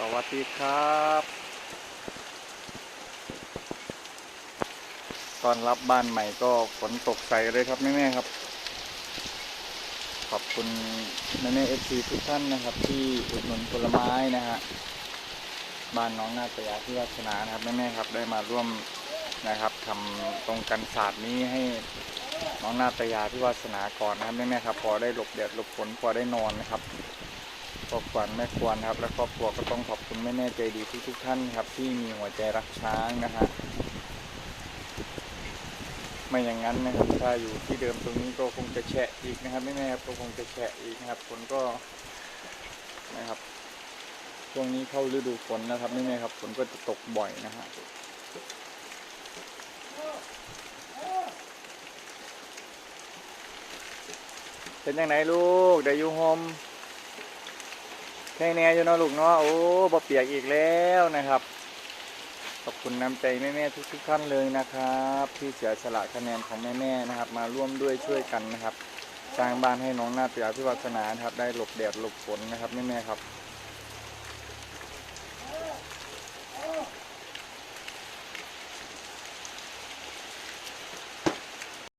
สวัสดีครับ ตอนรับบ้านใหม่ก็ฝนตกใสเลยครับแม่ๆครับ ขอบคุณแม่ๆเอฟซีทุกท่านนะครับ ที่อุดหนุนผลไม้นะฮะ บ้านน้องนาตยาที่วัฒนานะครับแม่ๆครับได้มาร่วมนะครับทำตรงกันศาสตร์นี้ให้น้องนาตยาที่วาสนาก่อนนะครับแม่ๆครับ พอได้หลบแดดหลบฝนพอได้นอนนะครับ ครอบครัวแม่ควรครับ และครอบครัวก็ต้องขอบคุณแม่แม่ใจดีทุกทุกท่านครับ ที่มีหัวใจรักช้างนะฮะไม่อย่างนั้นนะครับถ้าอยู่ที่เดิมตรงนี้ก็คงจะแฉะอีกนะครับแม่แม่ครับก็คงจะแฉะอีกนะครับฝนก็นะครับช่วงนี้เข้าฤดูฝนนะครับแม่แม่ครับฝนก็จะตกบ่อยนะฮะเป็นยังไงลูกได้อยู่โฮม แค่แน่อยู่เนาะลูกเนาะโอ้บ่เปียกอีกแล้วนะครับ ขอบคุณน้ำใจแม่ๆทุกๆท่านเลยนะครับ ที่เสียสละคะแนนของแม่ๆนะครับ มาร่วมด้วยช่วยกันนะครับ สร้างบ้านให้น้องนาเปียพิวัฒนานะครับ ได้หลบแดดหลบฝนนะครับแม่ๆครับ